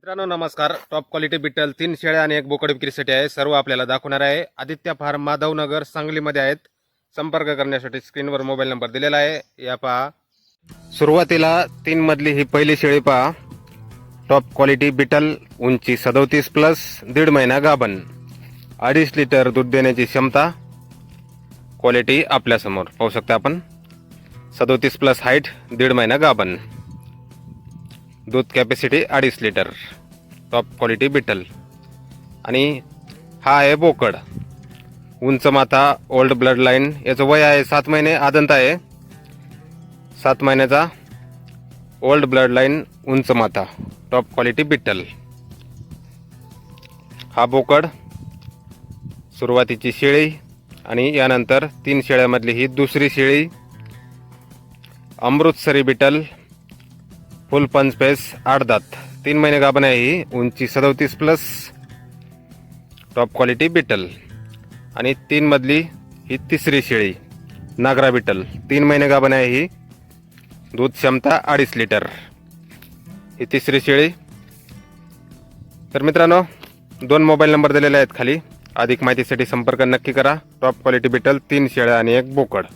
मित्रांनो नमस्कार. Top quality beetle तीन शेळ्या आणि एक बोकड विक्रीसाठी आहे. सर्व आपल्याला दाखवणार आहे. आदित्य फार्म माधवनगर सांगलीमध्ये आहेत. संपर्क करण्यासाठी स्क्रीनवर मोबाईल नंबर दिलेला आहे. या पहा. सुरुवातीला तीन मधली ही पहिली शेळी पहा. टॉप क्वालिटी बिटल उंची सदोतीस प्लस दीड महिना गाभण. अडीच लिटर दूध देण्याची क्षमता. क्वालिटी आपल्यासमोर. पाहू शकता आपण. सदोतीस प्लस हाईट दीड महिना गाभण. दूध कॅपॅसिटी अडीच लिटर टॉप क्वालिटी बिटल आणि हा आहे बोकड. उंच माथा ओल्ड ब्लड लाईन याचं वय आहे सात महिने आदंत आहे. सात महिन्याचा ओल्ड ब्लड लाईन उंच माथा. टॉप क्वालिटी बिट्टल हा बोकड सुरुवातीची शेळी आणि यानंतर तीन शेळ्यामधली ही दुसरी शेळी. अमृतसरी बिटल फुल पंच स्पेस आठ दात. तीन महिने गाभण आहे ही. उंची सदोतीस प्लस टॉप क्वालिटी बिटल आणि तीन मधली ही तिसरी शेळी नागरा बिटल तीन महिने गाभण आहे ही. दूध क्षमता अडीच लिटर ही तिसरी शेळी. तर मित्रांनो दोन मोबाईल नंबर दिलेले आहेत खाली. अधिक माहितीसाठी संपर्क नक्की करा. टॉप क्वालिटी बिटल तीन शेळ्या आणि एक बोकड.